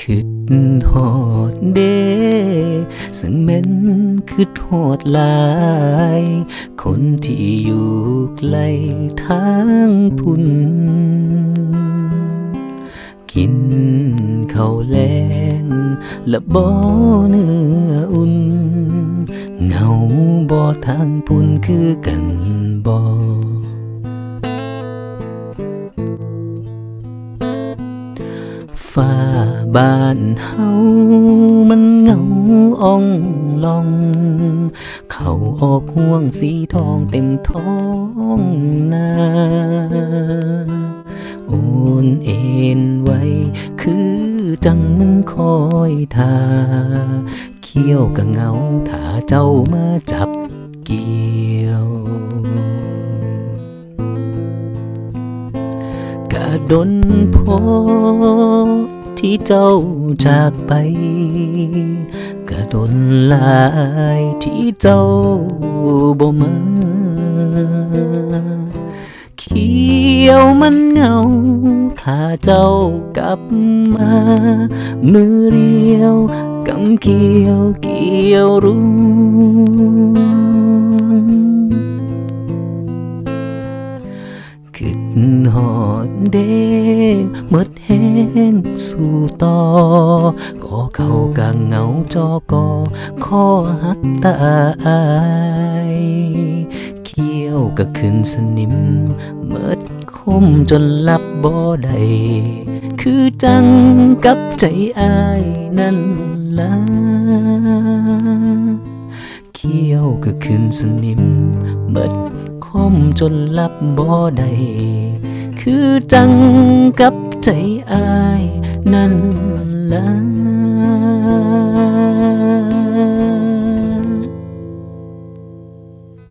คิดหอดเด ซึ่งแม่นคิดหอดหลาย คนที่อยู่ไกลทางพุ่น กินข้าวแลงและบ่เนื้ออุ่น เงาบ่ทางพุ่นคือกันบ่ ฟ้าบ้านเฮามันเหงาอ่องลอง เขาออกห่วงสีทองเต็มท้องนาโอนเอ็นไว้ คือจังมันคอยทา เขี้ยวกะเหงาถ้าเจ้ามาจับกี กะดนพอที่เจ้าจากไปกะดนลายที่เจ้าบ่มา เขียวมันเงา ถ้าเจ้ากลับมา มือเรียวกำเกี่ยวเกี่ยวรุ หอดเดหมดแห้งสู่ต่อก็เข้ากังเงาจอกอขอหักตายเขี้ยวก็ขึ้นสนิมเมดคมจนหลับบ่ได้คือจังกับใจอายนั่นล่ะเขี้ยวก็ขึ้นสนิมเบิด คมจนหลับบ่ได้คือจังกับใจอาย นั่นล่ะ